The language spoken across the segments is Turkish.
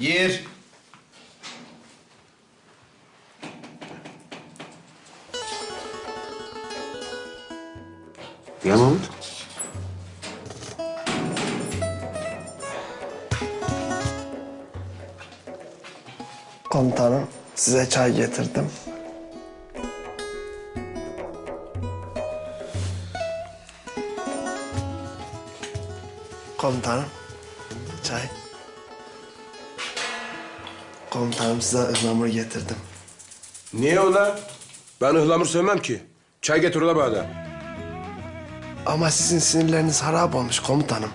Gir. Ya Mahmut? Komutanım size çay getirdim. Komutanım çay. Komutanım size ıhlamur getirdim. Niye ola? Ben ıhlamur sevmem ki. Çay getir ola bana. Ama sizin sinirleriniz harap olmuş komutanım.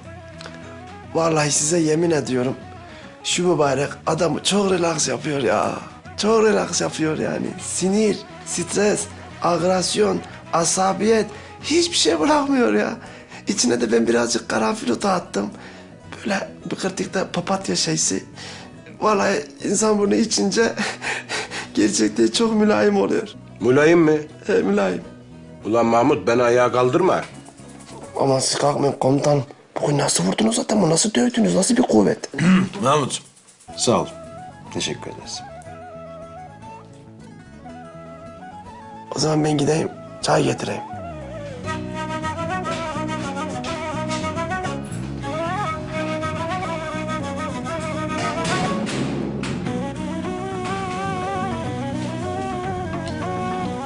Vallahi size yemin ediyorum. Şu mübarek adamı çok relax yapıyor ya. Çok relax yapıyor yani. Sinir, stres, agresyon, asabiyet hiçbir şey bırakmıyor ya. İçine de ben birazcık karanfil otu attım. Böyle bir kırtıkta papatya şeysi. Vallahi insan bunu içince gerçekten çok mülayim oluyor. Mulayim mı? He, mülayim. Ulan Mahmut beni ayağa kaldırma. Ama siz kalkmayın komutan. Bugün nasıl vurdunuz adamı, nasıl dövdünüz, nasıl bir kuvvet? Mahmut. Sağ ol. Teşekkür ederiz. o zaman ben gideyim, çay getireyim.